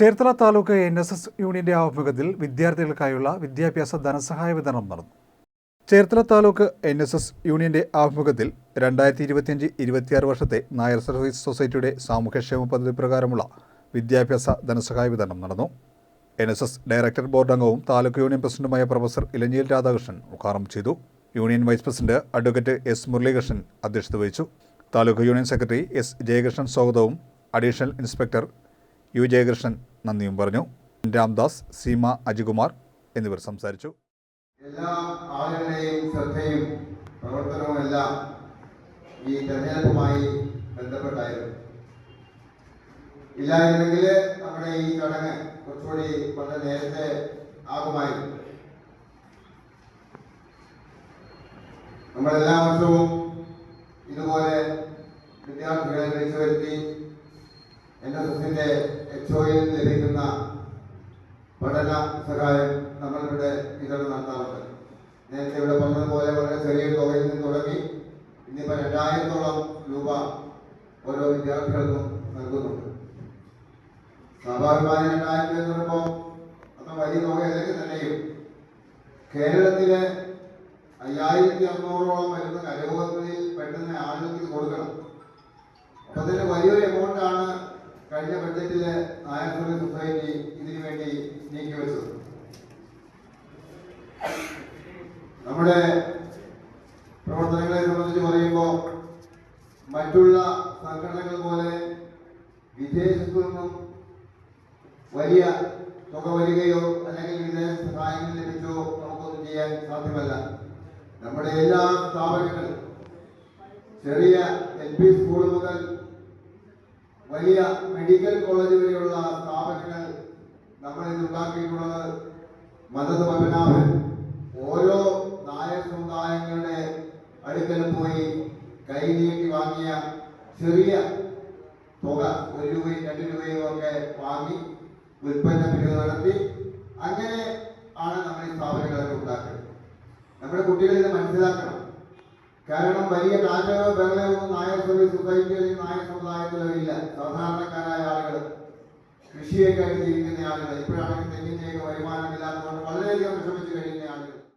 Cherthala taluk N S S യൂണിയന്റെ ആഭിമുഖ്യത്തിൽ വിദ്യാർത്ഥികൾക്കായുള്ള വിദ്യാഭ്യാസ ധനസഹായ വിതരണം നടന്നു. Cherthala taluk N S S യൂണിയന്റെ ആഭിമുഖ്യത്തിൽ രണ്ടായിരത്തി ഇരുപത്തിയഞ്ച് ഇരുപത്തിയാറ് വർഷത്തെ നായർ സർവീസ് സൊസൈറ്റിയുടെ സാമൂഹ്യക്ഷേമ പദ്ധതി പ്രകാരമുള്ള വിദ്യാഭ്യാസ ധനസഹായ വിതരണം നടന്നു. N S S director board അംഗവും താലൂക്ക് യൂണിയൻ പ്രസിഡന്റുമായ പ്രൊഫസർ ഇലഞ്ഞിയിൽ രാധാകൃഷ്ണൻ ഉദ്ഘാടനം ചെയ്തു. Union vice president advocate S Muralikrishnan അധ്യക്ഷത വഹിച്ചു. Taluk union secretary S Jayakrishnan സ്വാഗതവും അഡീഷണൽ ഇൻസ്പെക്ടർ യു ജയകൃഷ്ണൻ നന്ദിയും പറഞ്ഞു. രാംദാസ് സീമ അജികുമാർ എന്നിവർ സംസാരിച്ചു. എല്ലാ ആളുകളുടെയും ശ്രദ്ധയും പ്രവർത്തനവും എല്ലാം ഈ തെരഞ്ഞെടുപ്പുമായി ബന്ധപ്പെട്ടായിരുന്നു. ഇല്ലായിരുന്നെങ്കിൽ നമ്മുടെ ഈ ചടങ്ങ് കുറച്ചുകൂടി വളരെ നേരത്തെ ആകുമായിരുന്നു. നമ്മൾ വർഷവും ഇതുപോലെ വിദ്യാർത്ഥികളെ വിളിച്ചു വരുത്തി എൻ എസ് എസിന്റെ എച്ച് ഒയിൽ ലഭിക്കുന്ന പഠന സഹായം നമ്മളിവിടെ വിതരണം നടത്താറുണ്ട്. നേരത്തെ ഇവിടെ പറഞ്ഞതുപോലെ വളരെ ചെറിയ തുകയിൽ നിന്ന് തുടങ്ങി ഇന്നിപ്പോൾ രണ്ടായിരത്തോളം രൂപ ഓരോ വിദ്യാർത്ഥികൾക്കും നൽകുന്നുണ്ട്. സ്വാഭാവികമായി രണ്ടായിരം രൂപ എന്ന് പറയുമ്പോൾ അത്ര വലിയ തുകയിലേക്ക് തന്നെയും കേരളത്തിലെ അയ്യായിരത്തി അറുന്നൂറോളം വരുന്ന കരയോഗങ്ങളിൽ പെട്ടെന്ന് ആളുകൾക്ക് കൊടുക്കണം. അപ്പൊ അതിന് വലിയൊരു എമൗണ്ട് കഴിഞ്ഞ ബഡ്ജറ്റിൽ നായർ സൊസൈറ്റി ഇതിനു വേണ്ടി നീക്കിവെച്ചത് നമ്മുടെ പ്രവർത്തനങ്ങളെ സംബന്ധിച്ച് പറയുമ്പോൾ മറ്റുള്ള സംഘടനകൾ പോലെ വിദേശത്തു നിന്നും വലിയ തുക വരികയോ അല്ലെങ്കിൽ വിദേശ സഹായങ്ങൾ ലഭിച്ചോ നമുക്കൊന്നും ചെയ്യാൻ സാധ്യമല്ല. നമ്മുടെ എല്ലാ സ്ഥാപനങ്ങളും ചെറിയ എൽ പി സ്കൂൾ മുതൽ വലിയ മെഡിക്കൽ കോളേജ് വരെയുള്ള സ്ഥാപനങ്ങൾ നമ്മൾ ഇന്ന് ഉണ്ടാക്കിയിട്ടുള്ളത് മദത് പത്മനാഭൻ. ഓരോ നായർ സമുദായങ്ങളുടെ അടുക്കലും പോയി കൈനീട്ടി വാങ്ങിയ ചെറിയ തുക ഒരു രൂപയും രണ്ട് രൂപയും ഒക്കെ വാങ്ങി ഉൽപ്പന്ന പിരിവ് നടത്തി അങ്ങനെ ആണ് നമ്മൾ ഈ സ്ഥാപനങ്ങളൊക്കെ ഉണ്ടാക്കുന്നത്. നമ്മുടെ കുട്ടികൾ ഇത് മനസ്സിലാക്കണം. കാരണം വലിയ കാറ്റോ ബഹളമൊന്നും നായർ സർവീസ് സൊസൈറ്റി അല്ലെങ്കിൽ നായർ സമുദായത്തിലില്ല സാധാരണക്കാരായ ആളുകൾ കൃഷിയൊക്കെ ആയിട്ട് ജീവിക്കുന്ന ആളുകൾ ഇപ്പോഴാണെങ്കിൽ തെങ്ങിന്റെയൊക്കെ വരുമാനം ഇല്ലാത്തതുകൊണ്ട് വളരെയധികം വിഷമിച്ച് കഴിയുന്ന ആളുകൾ